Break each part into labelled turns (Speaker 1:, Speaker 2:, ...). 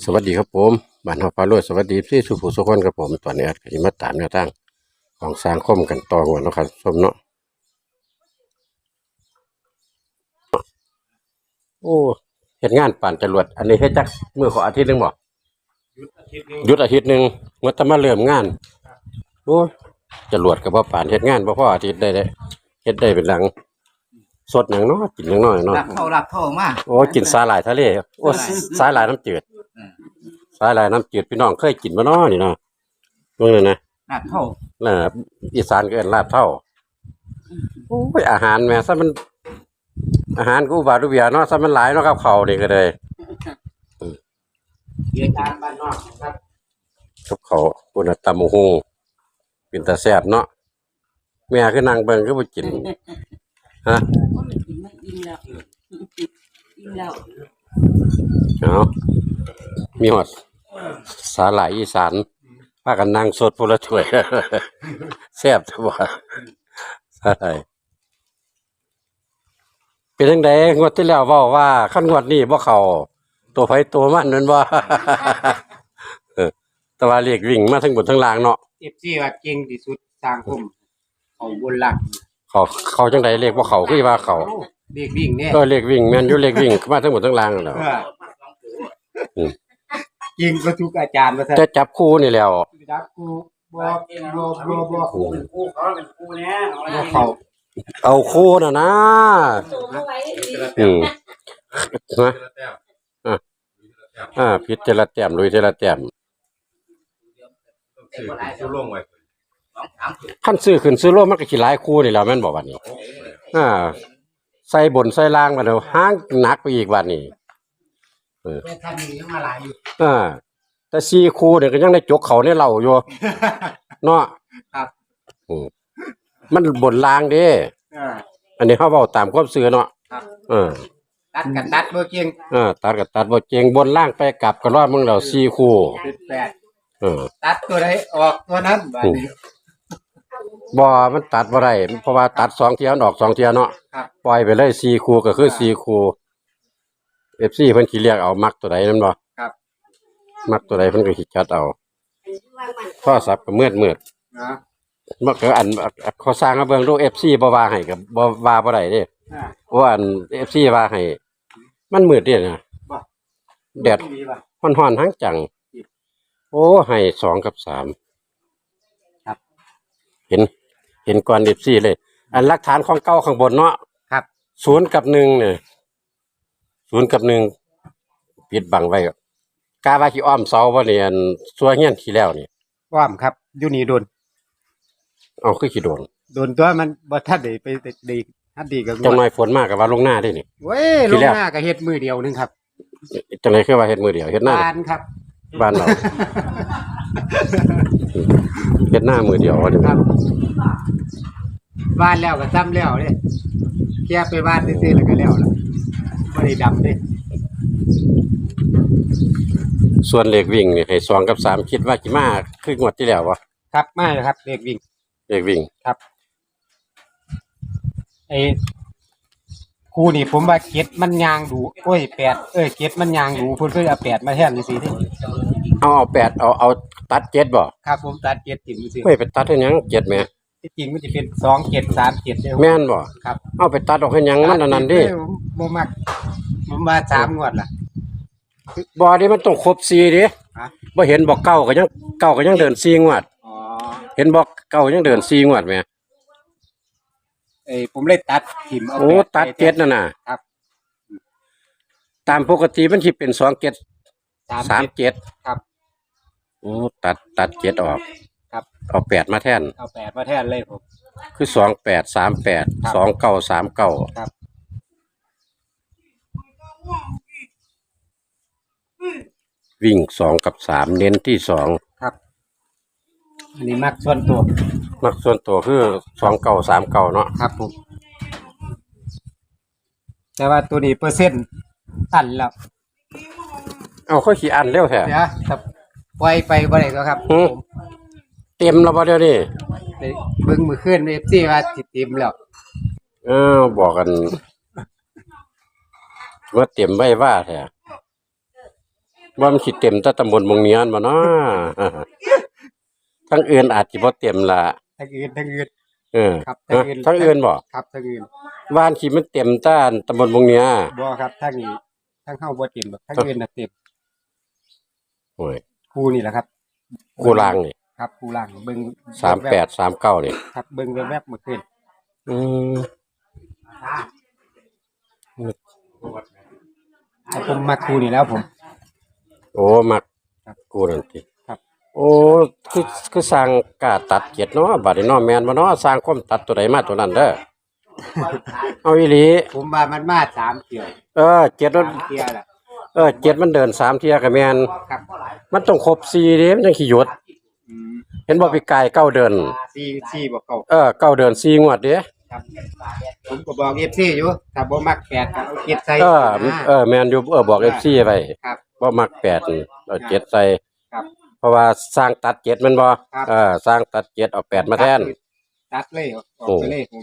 Speaker 1: สวัสดีครับผมบ้านเฮาพาโลดสวัสดีพี่สุภูสุคนครับผมตอนนี้ก็สิมาตามแนวทางของสร้างคมกันต่อหัวเนาะครับสมเนาะโอ้เฮ็ดงานป่านจรวดอันนี้เฮ็ดจักมื้อขออาทิตย์หนึงบ่หยุดอาทิตย์หนึงเมื่อตะมาเริ่มงานโอ้ยจรวดก็บ่ป่านเฮ็ดงานบ่พออาทิตย์ได้เด้เฮ็ดได้เป็นหลัง สดหยังเนาะกินหยังน้อยเนาะ
Speaker 2: รับเข้ารับเข้ามา
Speaker 1: โอ้กินสาหร่ายทะเลโอ้สาหร่ายน้ำจืด
Speaker 2: อืม
Speaker 1: สาหร่ายน้ำจืดพี่น้องเคยกินมาน้อนี่เนาะเมื่อนั้นนะ
Speaker 2: รับเข้า
Speaker 1: น่ะอีสานก็เอิ้นลาบเท่าโอ้ยอาหารแม่ซะมัน อาหารกูบาดูเบียเนาะซะมันหลายเนาะกับเขาวนี่ก็เลย
Speaker 2: เรียนการบ้านนอกครับ
Speaker 1: กับเขาวปุ่นน่ะตำบักฮงเป็นตาแซ่บเนาะแม่คือนั่งเบิ่งคือบ่กิน ฮะ
Speaker 3: กินไม่อิ่มแล้วอิ่มแล้ว
Speaker 1: เอามีหอดสาหร่ายอีสานพากันนั่งสดพละถ้วยแซ่บจังว่าสาหร่ายเป็นจังไดงวดที่แล้วเว้าว่าคันงวดนี้บ่เขาตัวไผตัวมันนั่นบ่เออแต่ว่าเรียกวิ่งมาทั้งบนทั้งล่างเนาะ
Speaker 2: เอฟซีว่าเก่งที่สุดสร้างผมเขาบนหลัง
Speaker 1: เขาเขาจังไดเรียกบ่เข้าคือว่าเข้า
Speaker 2: เด็กวิ่งเนี่ย
Speaker 1: ก็เรียกวิ่งแม่นอยู่เรียกวิ่งมาทั้งบนทั้งล่างนั่นแหล้ว อืม
Speaker 2: เก่งประทุกอาจารย์มาซะ
Speaker 1: จะจับคู่นี่แหล้ว
Speaker 2: จักกูบ่บ่บ่บ่
Speaker 1: โอ้
Speaker 2: กูเขาเป็นกูแน่บ่เขา
Speaker 1: เอาคู่น่ะนะ
Speaker 3: ส่งเอาไว้
Speaker 1: อืมนะอะอ่าพิษเจละแต้มลุยเจละแต้ม
Speaker 4: สื่อผู้ลงไว้
Speaker 1: ขั้นซื้อขึ้นซื้อโลมันก็ขี้หลายคู่นี่แหล้วแม่นบอกวันนี้ อ่า ใส่บนใส่ล่างมาเดี๋ยวห้างหนักไปอีกวันนี้
Speaker 2: แต่ท่านนี้ยังมาหลายอยู่
Speaker 1: อ่าแต่สี่คู่เนี่ยก็ยังได้จกเขาในเหล่าอยู่ เนาะ
Speaker 2: ครับ
Speaker 1: อืมมันบนล่างเด้
Speaker 2: เออ
Speaker 1: อันนี้เขาเว้าตามความซื้อเนาะ
Speaker 2: ครับ
Speaker 1: เออ
Speaker 2: ตัดกันตัดบ่เก่ง
Speaker 1: เออตัดกับตัดบ่เจงบนล่างไปกลับก็รอดมึงแล้วสี่คู่
Speaker 2: เป็นแปด
Speaker 1: เออ
Speaker 2: ตัดตัวใดออกตัวนั้นบัดนี้
Speaker 1: บ่มันตัดบ่ได้เพราะว่าตัดสองเที่ยมันออกสองเที่ยเนาะ
Speaker 2: ครับ
Speaker 1: ปล่อยไปเลยสี่คู่ก็คือสี่คู่ FC เพิ่นสิเรียกเอามักตัวใดนั่นบ่
Speaker 2: ครับ
Speaker 1: มักตัวใดเพิ่นก็สิจัดเอาโทรศัพท์ก็มืดมืด
Speaker 2: นะ
Speaker 1: มันก็อันอันเขาสร้างมาเบิ่งดู FC บ่ว่าให้ก็บ่ว่าบ่ได้เด้
Speaker 2: อ่า
Speaker 1: เพราะว่าอัน FC ว่าให้มันมืดเด้นะ
Speaker 2: บ่
Speaker 1: แดด
Speaker 2: ดีป่ะ
Speaker 1: ร้อนๆทั้งจัง โอ้ให้สองกับสาม
Speaker 2: ครับ
Speaker 1: เห็น เห็นก่อน FC เลย อันหลักฐานของเก่าข้างบนเนาะ
Speaker 2: ครับ
Speaker 1: ศูนย์กับหนึ่งเนี่ยศูนย์กับหนึ่งปิดบังไว้ครับกาว่าขี้อ้อมเสาว่าเนี่ยอันซัวเงี้ยนที่แล้วนี่
Speaker 2: ว่ามครับอยู่นี่โดน
Speaker 1: เอาคือขี้โดน
Speaker 2: โดนตัวมันบ่ทันได้ไปดีทันดีกับ
Speaker 1: จังหน่อยฝนมากกับว่าลงหน้าได้นี่
Speaker 2: เว้ย
Speaker 1: ที
Speaker 2: ลง
Speaker 1: แรก
Speaker 2: หน้าก็เฮ็ดมือเดียวหนึงครับ
Speaker 1: จังไหนคือว่าเฮ็ดมือเดียวเฮ็ดหน้า
Speaker 2: บานครับ
Speaker 1: บ้านเรา เฮ็ดหน้ามือเดียวว่านี่
Speaker 2: ครับบ้านแล้วก็ซ้ำแล้วเด้แค่ไปบ้านซื่อๆแล้วก็แล้วล่ะบ่ได้ดำเด้
Speaker 1: ส่วนเลขวิ่งนี่ให้สองกับสามคิดว่ากี่มาคืองวดที่แล้ววะ
Speaker 2: ครับมาเลยครับเด็กวิ่ง
Speaker 1: เลขวิ่ง
Speaker 2: ไอ้ครูนี่ผมว่าเก็ดมันยางดูโอ้ยแปดเอ้ยเก็ดมันยางดูเพิ่นเพิ่นเอาแปดมาแทนจังซี่เด้
Speaker 1: เอาเอาแปดเอาเอา ตัดเจ็ดบ่
Speaker 2: ครับผมตัดเก็ดจริงซื่อ
Speaker 1: ไม่ไปตัดให้หยังเจ็ดแหม่
Speaker 2: ที่จริงมันจะเป็น2เก็ด3เก็ดเด้อ
Speaker 1: แม่นบ่
Speaker 2: ครับ
Speaker 1: เอาไปตัดออกให้หยังมันอันนั้นดิ
Speaker 2: เอ้ยผมบ่มักผมว่าสามงวดล่ะ
Speaker 1: บ่นี่มันต้องครบ4ดิ
Speaker 2: ฮะ
Speaker 1: บ่เห็นบอกเก้าก็ยังเก้าก็ยังเดิน4งวด
Speaker 2: อ๋อ
Speaker 1: เห็นบอกเก้ายังเดิน4งวดแหม่
Speaker 2: เอ้ยผมเลยตัดทิมเอา
Speaker 1: โอ้
Speaker 2: แป
Speaker 1: ตัดเจ็ดนั่นน่ะ
Speaker 2: ครับ
Speaker 1: ตามปกติมันสิเป็นสองเจ็ดสามเจ็ด
Speaker 2: ครับ
Speaker 1: โอ้ตัดตัดเจ็ดออก
Speaker 2: ครับ
Speaker 1: เอาแปดมาแทน
Speaker 2: เอาแปดมาแทนเลยผม
Speaker 1: คือสองแปดสามแปด
Speaker 2: ครับ
Speaker 1: สองเก้าสามเก้า
Speaker 2: ครับ
Speaker 1: วิ่งสองกับสามเน้นที่สอง
Speaker 2: ครับ อันนี้มักส่วนตัว
Speaker 1: มักส่วนตัวคือสองเก้าสามเก้าเนาะ
Speaker 2: ครับผมแต่ว่าตัวนี้เปอร์เซ็นต์ตันแล้ว
Speaker 1: เอาค่อยขี่อันเร็วแท้
Speaker 2: เดี๋ยวครับ ปล่อยไปบ่ได้แล้วครับ
Speaker 1: อืมเต็มแล้วบ่เดี๋ยวนี้
Speaker 2: ไปเบิ่งมือขึ้นเอฟซีว่าสิเต็มแล้ว
Speaker 1: เออบอกกันว่าเต็มไว้ว่าแท้ว่ามันสิเต็มแต่ตำบลมงเนียนบ่เนาะ ทั้งอื่นอาจสิบ่เต็มล่ะ
Speaker 2: ทั้งอื่นทั้งอื่น
Speaker 1: เออ
Speaker 2: ครับ
Speaker 1: ฮะทั้งอื่นบ่
Speaker 2: ครับทั้งอื่น
Speaker 1: บ้านสิมันเต็มต้านตำบลมงเนีย
Speaker 2: บ่ครับทั้งนี้ทั้งเฮาบ่เต็มหรอกทั้งอื่นน่ะเต็ม
Speaker 1: โอ้ย
Speaker 2: ครูนี่แหละครับ
Speaker 1: กูล่างนี่
Speaker 2: ครับครูล่างเบิ่ง
Speaker 1: 38 39นี่
Speaker 2: ครับเบิ่งแวบๆเมื่อคืน
Speaker 1: อืม
Speaker 2: แต่ผมมักครูนี่แล้วผม
Speaker 1: โอ้มัก
Speaker 2: ครับ
Speaker 1: กูนั่นติ
Speaker 2: ครับ
Speaker 1: โอ้คือคือสร้างกล้าตัดเกียรติเนาะบัดนี้เนาะแม่นบ่เนาะสร้างความตัดตัวใดมาตัวนั้นเด้อเอาอีหลี
Speaker 2: ผมว่ามันมาสามเที่ยว
Speaker 1: เออเจ็ดมัน
Speaker 2: สามเที่ยวแหละ
Speaker 1: เออเจ็ดมันเดินสามเที่ยก็แม่น
Speaker 2: ครับ
Speaker 1: มันต้องครบสี่เด้มันจังสิหยุด
Speaker 2: อืม
Speaker 1: เห็นบ่ปีกายเก้าเดิน
Speaker 2: สี่สี่บ่เก่า
Speaker 1: เออเก้าเดินสี่งวดเด้
Speaker 2: ครับผมก็บอก FC อยู่ถ้าบ่มักแปดก็เอาเก็บใส่
Speaker 1: เออ
Speaker 2: นะ
Speaker 1: เออแม่นอยู่เออบอก FC ไว้
Speaker 2: ครับ
Speaker 1: บ่มักแปดนี่เอาเจ็ดใส่
Speaker 2: ครับ
Speaker 1: เพราะว่าสร้างตัดเจ็ดแมันบ่
Speaker 2: ครับ
Speaker 1: เออสร้างตัดเจ็ดเอาแปดมาแทน
Speaker 2: ตัดเลยออก
Speaker 1: โอ้
Speaker 2: ไปเลยผม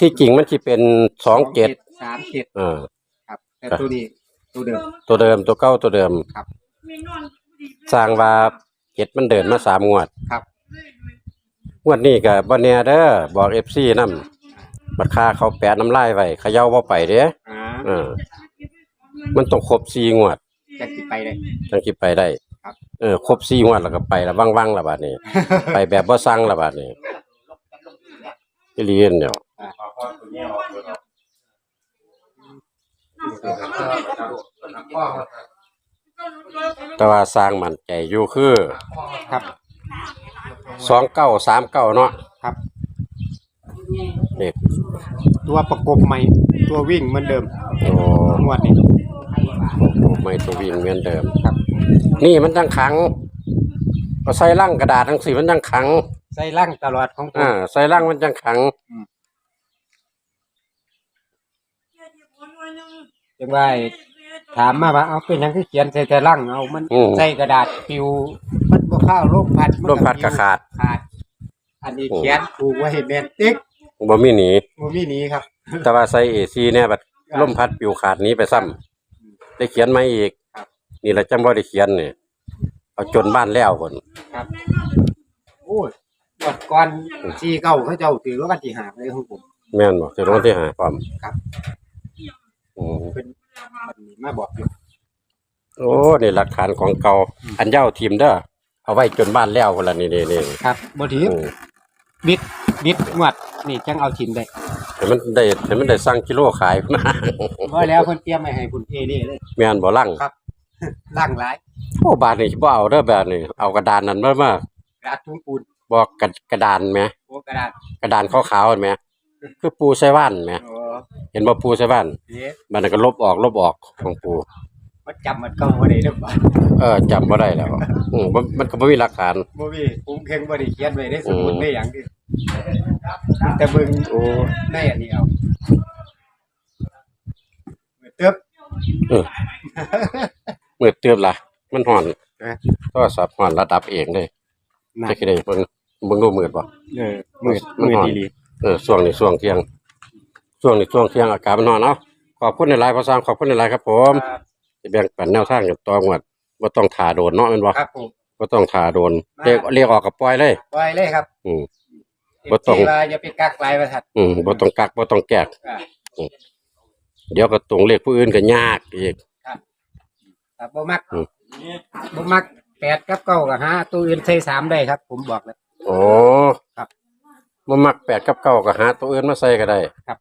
Speaker 1: ที่จริงมันสิเป็นสองเจ็ด
Speaker 2: สามเจ็ด
Speaker 1: เออ
Speaker 2: ครับ แต่ตัวนี้ตัวเดิม
Speaker 1: ตัวเดิมตัวเก้าตัวเดิม
Speaker 2: ครับ
Speaker 1: สร้างว่าเจ็ดมันเดินมาสามงวด
Speaker 2: ครับ
Speaker 1: งวดนี้ก็บ่แน่เด้อบอก FC นำบัดค่าเขาแปะน้ำลายไว้เขย่าบ่ไปเด้
Speaker 2: อ่า
Speaker 1: เออมันต้องครบสี่งวด
Speaker 2: จะสิไปเลย
Speaker 1: จังสิไปได้
Speaker 2: ครับ
Speaker 1: เออครบสี่งวดแล้วก็ไปละว่างๆละบาดนี้ ไปแบบบ่สั่งละบาดนี้อีหลีนเดียว แต่ว่าสร้างมั่นใจอยู่คือ
Speaker 2: ครับ
Speaker 1: 2939เนาะ
Speaker 2: ครับ
Speaker 1: เด็ก
Speaker 2: ตัวประกบใหม่ ตัววิ่งเหมือนเดิม
Speaker 1: โอ้
Speaker 2: งวดนี้
Speaker 1: โหไม่ตัววิ่งเหมือนเดิม
Speaker 2: ครับ
Speaker 1: นี่มันจังขังก็ใส่ลังกระดาษจังซี่มันจังขัง
Speaker 2: ใส่ล่างตลอดของผม
Speaker 1: อ่าใส่ลังมันจังขัง
Speaker 2: จังว่าถามมาว่าเอาเป็นหยังคือเขียนใส่แต่ล่างเอามัน
Speaker 1: อืม
Speaker 2: ใส่กระดาษปิวมันบ่เข้าลมพัดน
Speaker 1: ลมพัดก็ขาด
Speaker 2: ขาด อันนี้
Speaker 1: โอ้
Speaker 2: เขียนผูกไว้ให้แม่นติ๊ก
Speaker 1: บ่มีหนี
Speaker 2: บ่มีหนี้ครับ
Speaker 1: แต่ว่าใส่ AC เนี่ยบัดลมพัดปิวขาดหนี้ไปซ้ำได้เขียนไหมาอีก
Speaker 2: ครับ
Speaker 1: นี่แหละจังบ่ได้เขียนนี่เอาจนบ้านแล้วคน
Speaker 2: ครับโอ้ยงวดก่อนสี่เก้าเขาเจ้าถือว่าวันที่หาเลยของผม
Speaker 1: แม่นบ่ถึงวันที่หาพร้อม
Speaker 2: ครับ
Speaker 1: อืม
Speaker 2: เป็นวันนี้มาบอกอยู่
Speaker 1: โอ้นี่หลักฐานของเก่าอันเย้าทีมเด้อเอาไว้จนบ้านแล้วคนละนี่นี่นี่
Speaker 2: ครับบ่ถือ
Speaker 1: อืม
Speaker 2: บิดบิดงวดนี่จังเอาถิ่มได้
Speaker 1: ให้มันได้ให้มันได้สั่งกิโลขายพุ่นนะ
Speaker 2: บ่แล้วเพิ่นเตรียมไว้ให้คุณเอเด้เลย
Speaker 1: แม่นบ่ลัง
Speaker 2: ครับ ล่างหลาย
Speaker 1: โอ้บาทนี่สิบ่เอาเด้อแบบนี้เอากระดานนั้นมามา ก
Speaker 2: ระดาษถุงปูน
Speaker 1: บอกกระกระดานแหม
Speaker 2: โอ้กระดาษ
Speaker 1: กระดานขาวๆนั่นแหมคือปูใส่บ้านแหม
Speaker 2: โอ้
Speaker 1: เห็นบ่ปูใส่บ้าน
Speaker 2: เฮ็ด
Speaker 1: มันนนก็ลบออกลบออกของปู
Speaker 2: มันจำมันเก่าบ่ได้เด้อบ่
Speaker 1: เออจำบ่ได้แล้วอืมบ่มันก็บ่มีหลักฐาน
Speaker 2: บ่มีผมเข่งบ่ได้เขียนไว้ในสมุด
Speaker 1: อืม
Speaker 2: ในหยังดิแต่เบิ่ง
Speaker 1: โอ้
Speaker 2: ในอันนี้เอาเติบ
Speaker 1: เออมืดเตือบล่ะ มันฮ้อน
Speaker 2: เอ๊ะ
Speaker 1: โทรศัพท์ฮ้อนระดับเองเด้
Speaker 2: น่ะ
Speaker 1: จะคิดได้เบิ่งเบิ่งดูมืดบ่
Speaker 2: เออมืด
Speaker 1: มัน
Speaker 2: มืด
Speaker 1: ฮ้อน
Speaker 2: ดี
Speaker 1: เออช่วงนี้ช่วงเที่ยง ช่วงนี้ช่วงเที่ยงอากาศมันร้อนเนาะขอบคุณในหลายๆพอสร้างขอบคุณในหลายๆครับผม
Speaker 2: ครับ
Speaker 1: สิแบ่งปันแนวทางกันต่องวดบ่ต้องถ่าโดนเนาะแม่นบ่
Speaker 2: ครับผม
Speaker 1: บ่ต้องถ่าโดน
Speaker 2: มา
Speaker 1: เรียกเรียกออกกับปล่อยเลย
Speaker 2: ปล่อยเลยครับ
Speaker 1: อืม บ่ต้อง
Speaker 2: เวลาอย่าไปกักหลายประทัด
Speaker 1: อืมบ่ต้องกักบ่ต้องแกก
Speaker 2: อ่า
Speaker 1: เดี๋ยวก็ตรงเลขผู้อื่นก็ยากอีก
Speaker 2: ครับบ่มัก
Speaker 1: อืม
Speaker 2: บ่มักแปดกับเก้ากับห้าตัวอื่นใส่สามได้ครับ ผมบอกแล้ว
Speaker 1: โอ้
Speaker 2: ครับ
Speaker 1: บ่มักแปดกับเก้าก็หาตัวอื่นมาใส่ก็ได้
Speaker 2: ครับ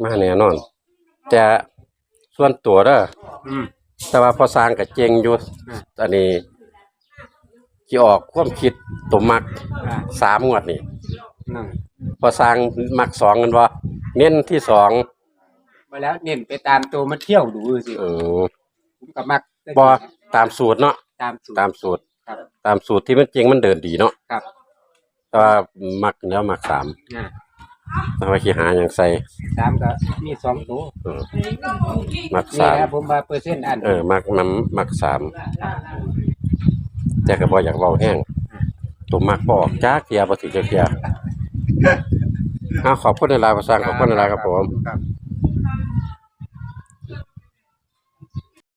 Speaker 1: มาแน่นอน แต่ส่วนตัวเด้อ
Speaker 2: อืม
Speaker 1: แต่ว่าพอสร้างก็เจ๋งอยู่
Speaker 2: อ่า
Speaker 1: อันนี้สิออกความคิดตัวมัก
Speaker 2: อ่า
Speaker 1: สามงวดนี่
Speaker 2: นั่น
Speaker 1: พอสร้างมักสองกันบ่เน้นที่สอง
Speaker 2: มาแล้วเน้นไปตามตัวมันเที่ยวดูสิ
Speaker 1: เออ
Speaker 2: ผมก็มัก
Speaker 1: บ่ตามสูตรเนาะ
Speaker 2: ตามสูตร
Speaker 1: ตามสูตร
Speaker 2: ครับ
Speaker 1: ตามสูตรที่มันจริงมันเดินดีเนาะ
Speaker 2: ครับ
Speaker 1: แต่ว่ามักแล้วมักสาม
Speaker 2: อ่า
Speaker 1: แต่ว่าขี้หาหยังใส่
Speaker 2: สามก็มีสองตัว
Speaker 1: เออมัก
Speaker 2: นี่
Speaker 1: สาม
Speaker 2: แหละผมว่าเปอร์เซ็นต์อัน
Speaker 1: เออมักมันมักสามแต่ก็บ่อยากเว้าแห้งตัวมักบ่ออกจักเที่ยบ่ถือจักเที่ยอ้าวขอบคุณในลายภาษาขอบคุณในลายครับผม
Speaker 2: ครับ